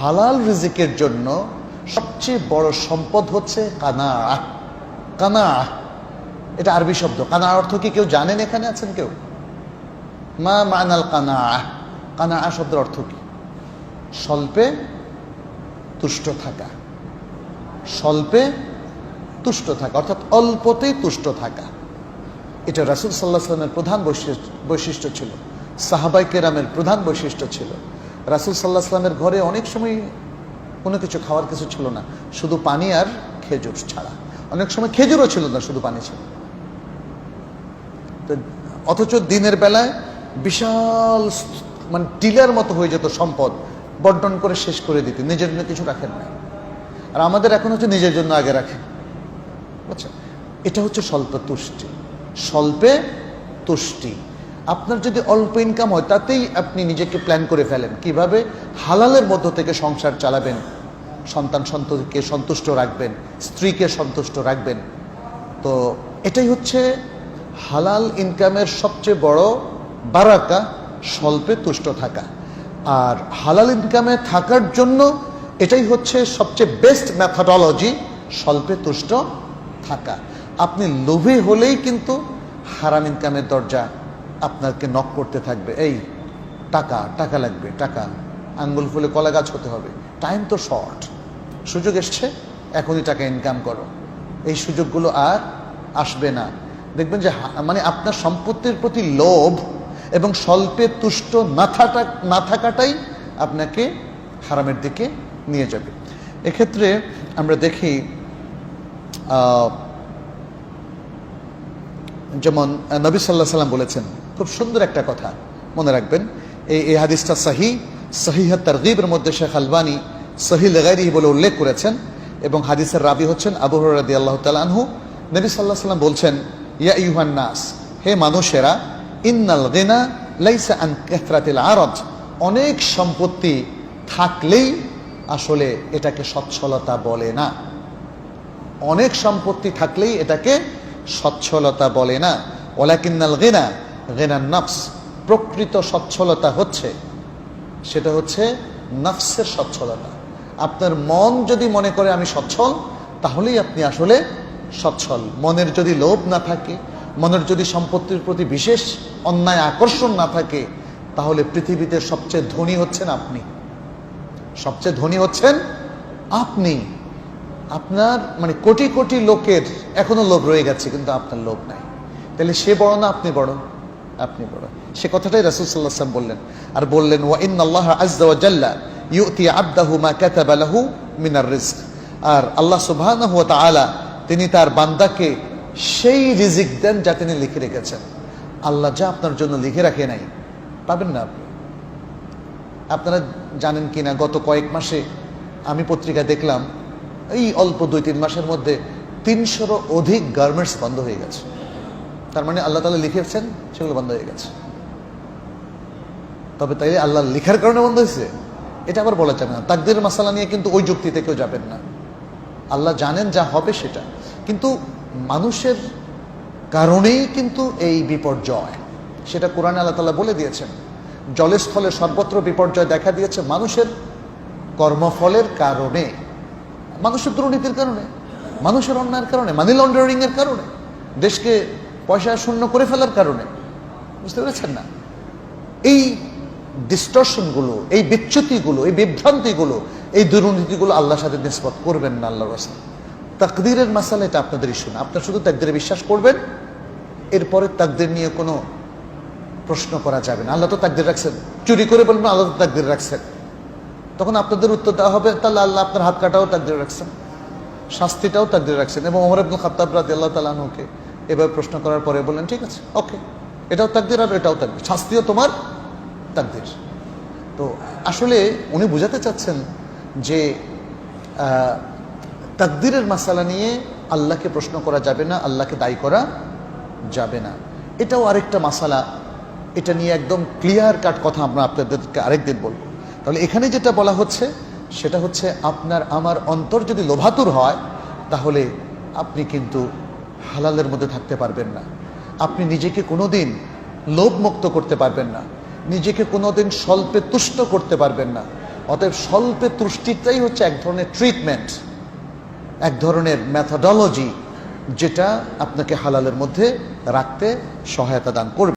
হালাল রিজিকের জন্য সবচেয়ে বড় সম্পদ হচ্ছে কানা। কানা। এটা আরবি শব্দ। কানা অর্থ কি? কেউ জানেন এখানে আছেন কেউ? মা মানাল কানা। কানা শব্দের অর্থ কি? স্বল্পে তুষ্ট থাকা। স্বল্পে তুষ্ট থাকা। অর্থাৎ অল্পতেই তুষ্ট থাকা। এটা রাসুল সাল্লাহ সাল্লামের প্রধান বৈশিষ্ট্য ছিল। সাহাবাই কেরামের প্রধান বৈশিষ্ট্য ছিল। রাসুল সাল্লাহ সাল্লামের ঘরে অনেক সময় কোনো কিছু খাওয়ার কিছু ছিল না, শুধু পানি আর খেজুর ছাড়া। অনেক সময় খেজুরও ছিল না, শুধু পানি ছিল। তো অথচ দিনের বেলায় বিশাল মানে টিলার মতো হয়ে যেত সম্পদ বন্টন করে শেষ করে দিতে। নিজের জন্য কিছু রাখেন না আর আমাদের এখন হচ্ছে নিজের জন্য আগে রাখেন। বুঝছেন এটা হচ্ছে স্বল্প তুষ্টি স্বল্পে তুষ্টি। আপনার যদি অল্প ইনকাম হয়, তাতেই আপনি নিজেকে প্ল্যান করে ফেলেন। কীভাবে? হালালের মধ্য থেকে সংসার চালাবেন। সন্তান সন্ততিকে সন্তুষ্ট রাখবেন, স্ত্রীকে সন্তুষ্ট রাখবেন। তো এটাই হচ্ছে হালাল ইনকামের সবচেয়ে বড় বারাকা, স্বল্পে তুষ্ট থাকা। আর হালাল ইনকামে থাকার জন্য এটাই হচ্ছে সবচেয়ে বেস্ট ম্যাথাডলজি স্বল্পে তুষ্ট থাকা। আপনি লোভে হলেই কিন্তু হারাম ইনকামের দরজা। আপনাকে নক করতে থাকবে। এই, টাকা টাকা লাগবে, টাকা। আঙ্গুল ফুলে কলা গাছ হতে হবে। টাইম তো শর্ট সুযোগ এসছে, এখনই টাকা ইনকাম করো। এই সুযোগগুলো আর আসবে না। দেখবেন যে মানে আপনার সম্পত্তির প্রতি লোভ এবং স্বল্পে তুষ্ট না থাকা, না থাকাটাই আপনাকে হারামের দিকে নিয়ে যাবে। এক্ষেত্রে আমরা দেখি যেমন নবী সাল্লাহ সাল্লাম বলেছেন খুব সুন্দর একটা কথা মনে রাখবেন। এই এই হাদিসটা সাহি সহিহ তারগিবের মধ্যে শেখ আলবানি সহি লেগাইরি বলে উল্লেখ করেছেন এবং হাদিসের রাবি হচ্ছেন আবু হরাদি আল্লাহ তালানহু নবী সাল্লাহ সাল্লাম বলছেন, ইয়া ইউহান নাস, হে মানুষেরা, ইন্নাল গিনা লাইসা আন কেথরাতিল আরজ। অনেক সম্পত্তি থাকলেই আসলে এটাকে সচ্ছলতা বলে না। অনেক সম্পত্তি থাকলেই এটাকে সচ্ছলতা বলে না। ওলাকিন্নাল গেনা গেনার নফস, প্রকৃত সচ্ছলতা হচ্ছে, সেটা হচ্ছে নফসের সচ্ছলতা। আপনার মন যদি মনে করে আমি সচ্ছল, তাহলেই আপনি আসলে সচ্ছল। মনের যদি লোভ না থাকে, মনের যদি সম্পত্তির প্রতি বিশেষ অন্যায় আকর্ষণ না থাকে, তাহলে পৃথিবীতে সবচেয়ে ধনী হচ্ছেন আপনি। সবচেয়ে ধনী হচ্ছেন আপনি। আপনার মানে কোটি কোটি লোকের এখনও লোভ রয়ে গেছে, কিন্তু আপনার লোভ নাই। তাহলে সে বড় না আপনি বড়? আপনি বড়। সে কথাটাই রাসূল সাল্লাল্লাহু আলাইহি ওয়াসাল্লাম বললেন। আর বললেন, ওয়া ইন আল্লাহ জাল্লা ইউতি আবদাহু মা কাতাবা লাহু মিনার রিজক আর আল্লাহ সুবহানাহু ওয়া তাআলা তিনি তার বান্দাকে সেই রিজিক দেন যা তিনি লিখে রেখেছেন। আল্লাহ যা আপনার জন্য লিখে রাখে নাই, পাবেন না আপনি। আপনারা জানেন কিনা, গত কয়েক মাসে আমি পত্রিকা দেখলাম, এই অল্প দুই তিন মাসের মধ্যে তিনশোরও অধিক গার্মেন্টস বন্ধ হয়ে গেছে। তার মানে আল্লাহ তালা লিখেছেন সেগুলো বন্ধ হয়ে গেছে। তবে তাই আল্লাহ লিখার কারণে বন্ধ হয়েছে? এটা আবার বলা যাবে না। তাকদের মাসালা নিয়ে কিন্তু ওই যুক্তিতে কেউ যাবেন না। আল্লাহ জানেন যা হবে সেটা। কিন্তু মানুষের কারণেই কিন্তু এই বিপর্যয়। সেটা কোরআনে আল্লাহ তালা বলে দিয়েছেন। জলস্থলে সর্বত্র বিপর্যয় দেখা দিয়েছে মানুষের কর্মফলের কারণে। মানুষের দুর্নীতির কারণে, মানুষের অন্যায়ের কারণে মানি লন্ডারিং এর কারণে। দেশকে পয়সা শূন্য করে ফেলার কারণে। বুঝতে পেরেছেন না? এই ডিস্টর্শনগুলো এই বিচ্যুতিগুলো, এই বিভ্রান্তিগুলো, এই দুর্নীতিগুলো আল্লাহর সাথে নিষ্পত করবেন না আল্লাহর রাস্তা তাকদিরের মাসালা এটা আপনাদের ইস্যু না আপনার শুধু তাকদিরে বিশ্বাস করবেন, এরপরে তাকদির নিয়ে কোনো প্রশ্ন করা যাবে না। আল্লাহ তো তাকদির রাখছেন। চুরি করে বলবেন, আল্লাহ তো তাকদির রাখছেন। তখন আপনাদের উত্তর দেওয়া হবে, তাহলে আল্লাহ আপনার হাত কাটাও তাকদির রাখছেন। শাস্তিটাও তাকদির রাখছেন। এবং ওমর আব্দুল খাত্তাব রাদি আল্লাহ তালাহুকে এভাবে প্রশ্ন করার পরে বললেন, ঠিক আছে ওকে এটাও তাকদির আর এটাও তাকদির, শাস্তিও তোমার তাকদির। তো আসলে উনি বোঝাতে চাচ্ছেন যে তাকদিরের মাসালা নিয়ে আল্লাহকে প্রশ্ন করা যাবে না, আল্লাহকে দায়ী করা যাবে না। এটাও আরেকটা মাসালা, এটা নিয়ে একদম ক্লিয়ার কাট কথা আমরা আপনাদেরকে আরেকদিন বলব। তাহলে এখানে যেটা বলা হচ্ছে, সেটা হচ্ছে আপনার, আমার অন্তর যদি লোভাতুর হয়, তাহলে আপনি কিন্তু হালালের মধ্যে থাকতে পারবেন না। আপনি নিজেকে কোনো দিন লোভমুক্ত করতে পারবেন না। নিজেকে কোনো দিন স্বল্পে তুষ্ট করতে পারবেন না। অতএব স্বল্পে তুষ্টিটাই হচ্ছে এক ধরনের ট্রিটমেন্ট এক ধরনের ম্যাথাডলজি যেটা আপনাকে হালালের মধ্যে রাখতে সহায়তা দান করবে।